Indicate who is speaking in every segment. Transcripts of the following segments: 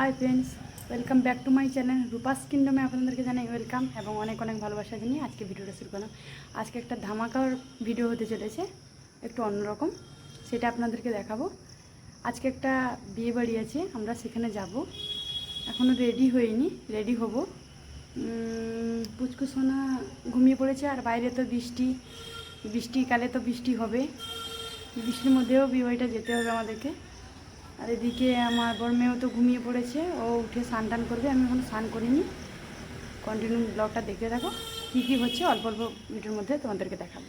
Speaker 1: Hi friends welcome back to my channel Rupas কিংডমে আপনাদেরকে জানাই welcome এবং অনেক অনেক ভালোবাসা জানিয়ে আজকে ভিডিওটা শুরু করলাম। আজকে একটা ধামাকার ভিডিও হতে চলেছে, একটু অন্যরকম, সেটা আপনাদেরকে দেখাবো। আজকে একটা বিয়ে বাড়ি আছে, আমরা সেখানে যাব। এখনও রেডি হইনি রেডি হব। পুচকু সোনা ঘুমিয়ে পড়েছে আর বাইরে তো বৃষ্টি বৃষ্টিকালে তো বৃষ্টি হবে। বৃষ্টির মধ্যেও বিয়ে বাড়িটা যেতে হবে আমাদেরকে। আর এদিকে আমার বড় মেয়েও তো ঘুমিয়ে পড়েছে, ও উঠে স্নান টান করবে, আমি এখন স্নান করিনি। কন্টিনিউ ব্লগটা দেখতে থাকো। কী কী হচ্ছে অল্প অল্প ভিডিওর মধ্যে তোমাদেরকে দেখাবো।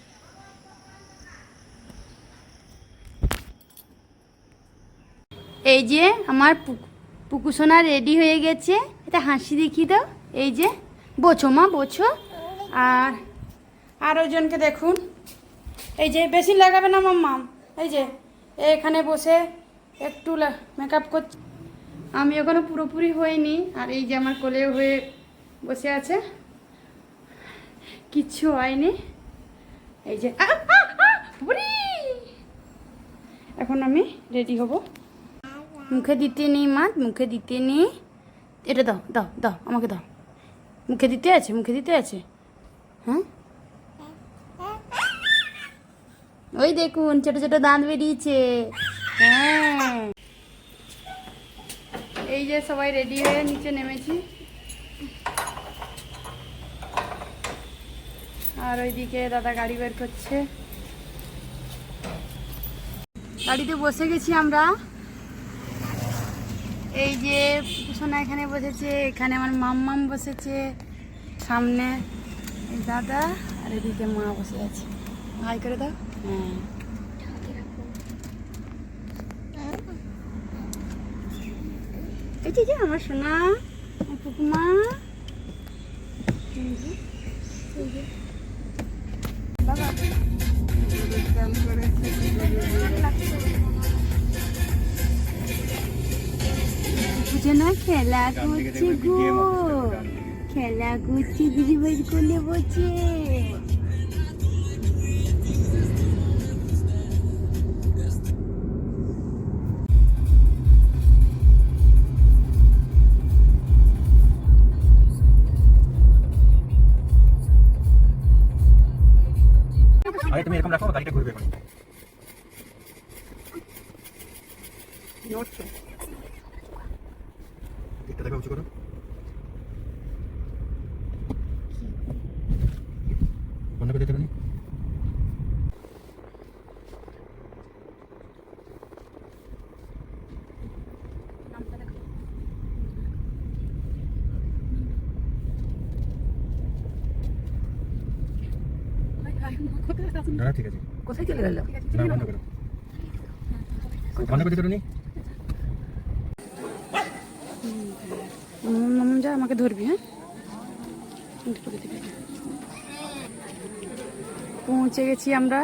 Speaker 1: এই যে আমার পুক- পুকুসোনা রেডি হয়ে গেছে। এটা হাসি দেখি দাও এই যে বোছো মা বোছো আর আরও জনকে দেখুন। এই যে বেশি লাগাবে না মাম্মাম এই যে, এখানে বসে একটু মেকআপ করছি। আমি এখনও পুরোপুরি হইনি, আর এই যে আমার কোলে হয়ে বসে আছে। কিচ্ছু হয়নি। এই যে! এখন আমি রেডি হব। মুখে দিতে নেই মা, মুখে দিতে নেই। এটা দাও দাও দাও, আমাকে দাও। মুখে দিতে আছে, মুখে দিতে আছে। হ্যাঁ? ওই দেখুন, ছোট ছোট দাঁত বেরিয়েছে। হ্যাঁ। এই যে সবাই রেডি হয়ে নিচে নেমেছি। আর ওইদিকে দাদা গাড়ি বের করছে। গাড়িতে বসে গেছি আমরা। এই যে সোনা এখানে বসেছে, এখানে আমার মাম্মাম বসেছে, সামনে দাদা আর এদিকে মা বসে আছে। ভাই করে দাও। হ্যাঁ। এই যে আমার সোনা পুকুমা। না খেলা করছে গো। খেলা করছে দিদি ভাই কোলে বসে।
Speaker 2: আরে তুমি এরকম রাখো গাড়িটা ঘুরবে এখন দেখো উঁচু করো বন্ধ করে দিতে পারি দাঁড়া ঠিক আছে।
Speaker 1: কোথায় চলে গেল?
Speaker 2: না বন্ধ করো। বন্ধ করে দিতে পারি
Speaker 1: যা আমাকে ধরবি হ্যাঁ। পৌঁছে গেছি আমরা।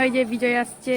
Speaker 1: ওই যে বিজয় আসছে।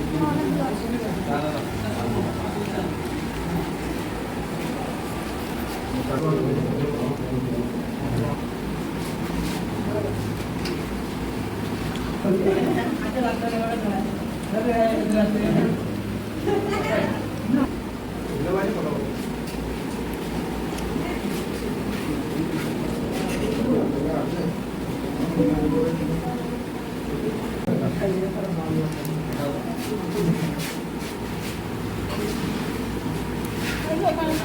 Speaker 1: അത്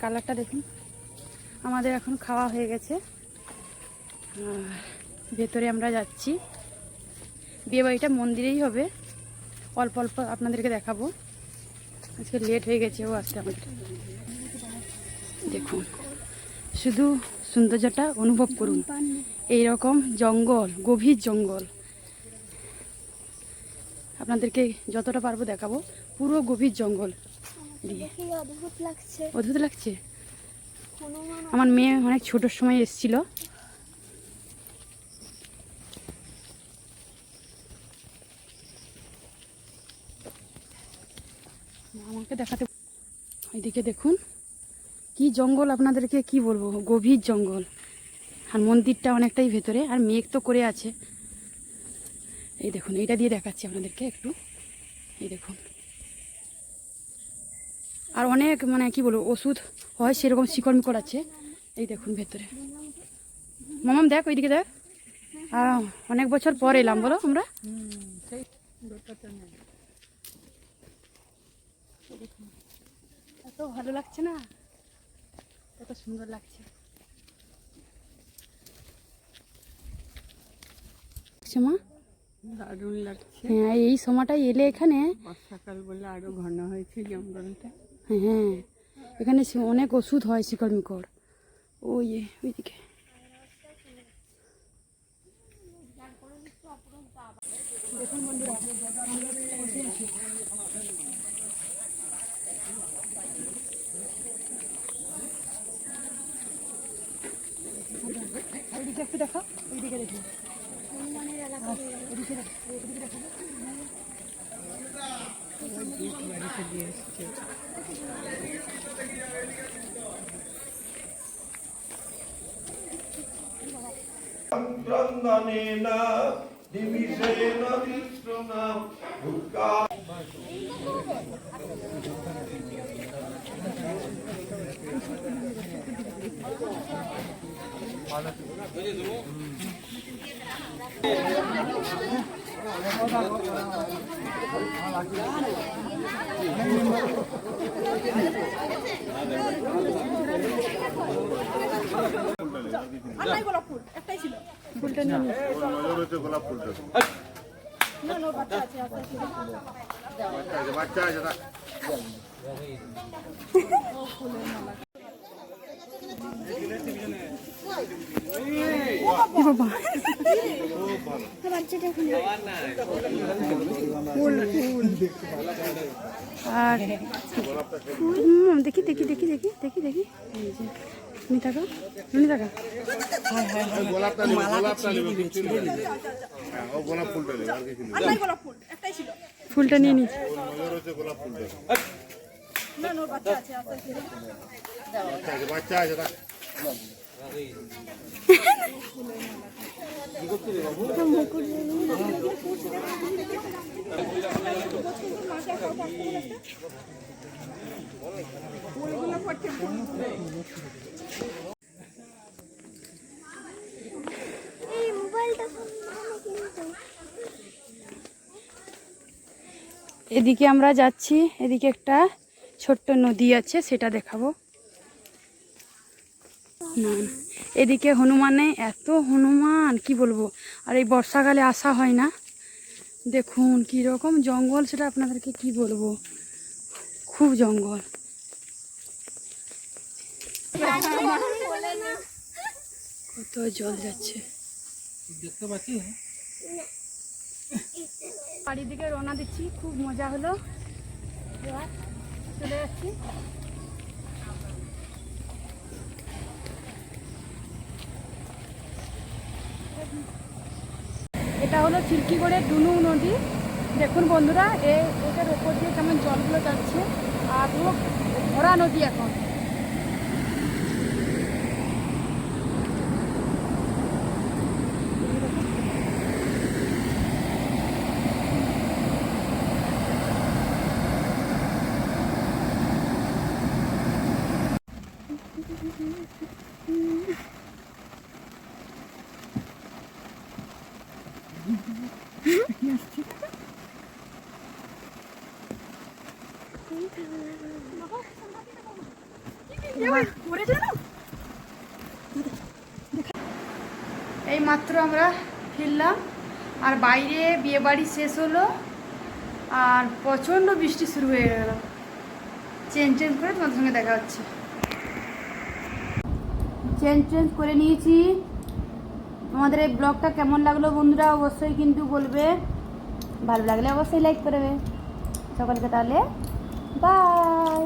Speaker 1: কালারটা দেখুন। আমাদের এখন খাওয়া হয়ে গেছে। ভেতরে আমরা যাচ্ছি। বিয়েবাড়িটা মন্দিরেই হবে। অল্প অল্প আপনাদেরকে দেখাবো। আজকে লেট হয়ে গেছে, ও আসতে আমাদের। দেখুন, শুধু সৌন্দর্যটা অনুভব করুন। এই রকম জঙ্গল, গভীর জঙ্গল। আপনাদেরকে যতটা পারব দেখাবো। পুরো গভীর জঙ্গল। দিয়ে
Speaker 3: অদ্ভুত লাগছে।
Speaker 1: আমার মেয়ে অনেক ছোটোর সময় এসেছিল। আমাকে দেখাতে ওইদিকে দেখুন। কি জঙ্গল আপনাদেরকে কি বলব? গভীর জঙ্গল। আর মন্দিরটা অনেকটাই ভেতরে আর মেঘ তো করে আছে। এই দেখুন এইটা দিয়ে দেখাচ্ছি আপনাদেরকে একটু। এই দেখুন। আর অনেক মানে কি বলব ওষুধ হয় সেরকম শিকড় মিকড় আছে এই দেখুন ভেতরে। মামাম দেখ ওইদিকে দেখ। আর অনেক বছর পর এলাম বলো আমরা এত ভালো লাগছে না? এত সুন্দর লাগছে। মা?
Speaker 4: দারুণ লাগছে।
Speaker 1: হ্যাঁ এই সময়টায় এলে এখানে
Speaker 4: বর্ষাকাল বলে আরও ঘন হয়েছে জঙ্গলটা।
Speaker 1: হ্যাঁ। এখানে সে- অনেক ওষুধ হয় শিকড় মিকড়। ওই যে, ওইদিকে। ওইদিকে একটু দেখো ওইদিকে দেখি।
Speaker 3: হনুমানের এলাকা হয়ে গেল।
Speaker 1: ওইদিকে দেখো।
Speaker 4: বন্ধনে না
Speaker 5: নিমিষে না একটাই ছিল।
Speaker 1: ফুলটা নিয়ে আর দেখি দেখি দেখি দেখি দেখি দেখি। নিতাকা নিতাকা
Speaker 5: গোলাপটা নেবে গোলাপটা নেবে কিছু নেবে হ্যাঁ, ও গোলাপ ফুলটা নেবে আর কিছু নেবে
Speaker 1: ফুলটা নিয়ে নিচ্ছি
Speaker 5: নজর হচ্ছে গোলাপ ফুলটা বাচ্চা আছে বাচ্চা
Speaker 3: কিন্তু
Speaker 1: এদিকে আমরা যাচ্ছি, এদিকে একটা ছোট্ট নদী আছে, সেটা দেখাবো। না এদিকে হনুমানে, এত হনুমান, কি বলব? আর এই বর্ষাকালে আসা হয় না। দেখুন কি রকম জঙ্গল, সেটা আপনাদেরকে কি বলব? খুব জঙ্গল। কত জল যাচ্ছে। বাড়ির দিকে রওনা দিচ্ছি খুব মজা হলো। চলে যাচ্ছি। এটা হলো চিল্কিগড়ের ডুনু নদী। দেখুন বন্ধুরা এ এটার ওপর দিয়ে কেমন জলগুলো যাচ্ছে। আর পুরো ভরা নদী এখন। এই মাত্র আমরা ফিরলাম, আর বাইরে বিয়ে বাড়ি শেষ হলো, আর প্রচণ্ড বৃষ্টি শুরু হয়ে গেল। চেন চেঞ্জ করে তোমাদের সঙ্গে দেখা হচ্ছে। চেঞ্জ চেঞ্জ করে নিয়েছি। তোমাদের এই ব্লগটা কেমন লাগল বন্ধুরা অবশ্যই কিন্তু বলবে। ভালো লাগলে অবশ্যই লাইক করবে। সকলকে তাহলে বাই